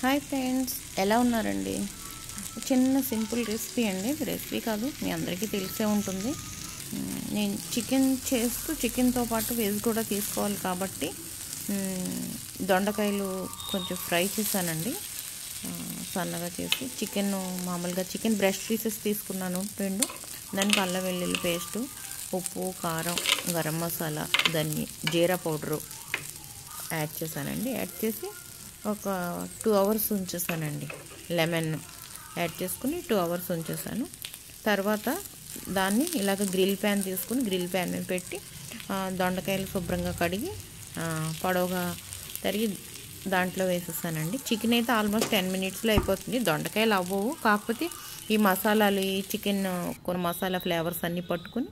Hi friends ఎలా ఉన్నారండి? చిన్న సింపుల్ రెసిపీ అండి. రెసిపీ కాదు మీ అందరికీ తెలిసే ఉంటుంది. నేను చికెన్ చేస్తూ చికెన్తో పాటు వెజ్ కూడా తీసుకోవాలి కాబట్టి దొండకాయలు కొంచెం ఫ్రై చేశానండి. సన్నగా చేసి చికెన్ మామూలుగా చికెన్ బ్రెస్ట్ పీసెస్ తీసుకున్నాను రెండు. దానికి అల్లం వెల్లుల్లి పేస్టు ఉప్పు కారం గరం మసాలా ధన్ని జీరా పౌడరు యాడ్ చేశానండి. యాడ్ చేసి ఒక టూ అవర్స్ ఉంచేసానండి. లెమన్ యాడ్ చేసుకుని టూ అవర్స్ ఉంచేసాను. తర్వాత దాన్ని ఇలాగ గ్రిల్ ప్యాన్ తీసుకుని గ్రిల్ ప్యాన్ మీద పెట్టి దొండకాయలు శుభ్రంగా కడిగి పొడవగా పొడవుగా తరిగి దాంట్లో వేసేసానండి. చికెన్ అయితే ఆల్మోస్ట్ టెన్ మినిట్స్లో అయిపోతుంది. దొండకాయలు అవ్వవు. కాకపోతే ఈ మసాలాలు ఈ చికెన్ కొన్ని మసాలా ఫ్లేవర్స్ అన్నీ పట్టుకుని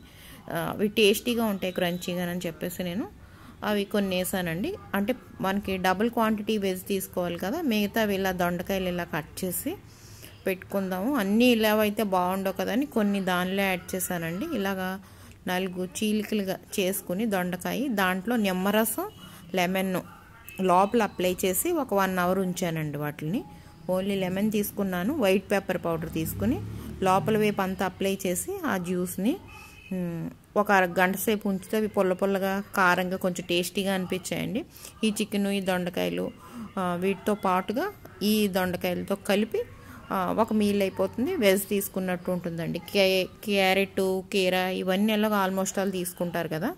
అవి టేస్టీగా ఉంటాయి క్రంచీగా అని చెప్పేసి నేను అవి కొన్ని వేసానండి. అంటే మనకి డబుల్ క్వాంటిటీ వెజ్ తీసుకోవాలి కదా మిగతావి ఇలా దొండకాయలు ఇలా కట్ చేసి పెట్టుకుందాము. అన్నీ ఇలా అయితే బాగుండవు కదని కొన్ని దానిలో యాడ్ చేశానండి. ఇలాగా నాలుగు చీలికలుగా చేసుకుని దొండకాయ దాంట్లో నిమ్మరసం లెమన్ లోపల అప్లై చేసి ఒక వన్ అవర్ ఉంచానండి వాటిని ఓన్లీ లెమన్ తీసుకున్నాను వైట్ పేపర్ పౌడర్ తీసుకుని లోపల వైపు అంతా అప్లై చేసి ఆ జ్యూస్ని ఒక అర గంట సేపు ఉంచితే అవి పుల్ల పుల్లగా కారంగా కొంచెం టేస్టీగా అనిపించాయండి. ఈ చికెన్ ఈ దొండకాయలు వీటితో పాటుగా ఈ దొండకాయలతో కలిపి ఒక మీల్ అయిపోతుంది. వెజ్ తీసుకున్నట్టు ఉంటుందండి. కే క్యారెట్ కీర ఇవన్నీ ఎలాగ ఆల్మోస్ట్ ఆల్ తీసుకుంటారు కదా.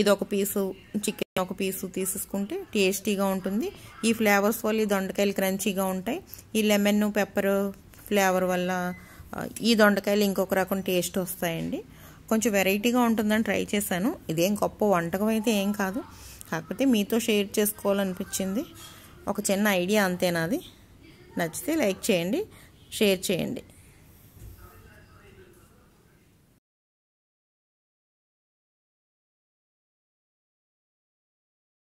ఇది ఒక పీసు చికెన్ ఒక పీసు తీసేసుకుంటే టేస్టీగా ఉంటుంది. ఈ ఫ్లేవర్స్ వల్ల ఈ దొండకాయలు క్రంచీగా ఉంటాయి. ఈ లెమన్ పెప్పర్ ఫ్లేవర్ వల్ల ఈ దొండకాయలు ఇంకొక రకం టేస్ట్ వస్తాయండి. కొంచెం వెరైటీగా ఉంటుందని ట్రై చేశాను. ఇదేం గొప్ప వంటకం అయితే ఏం కాదు. కాకపోతే మీతో షేర్ చేసుకోవాలనిపించింది. ఒక చిన్న ఐడియా అంతేనాది. నచ్చితే లైక్ చేయండి షేర్ చేయండి.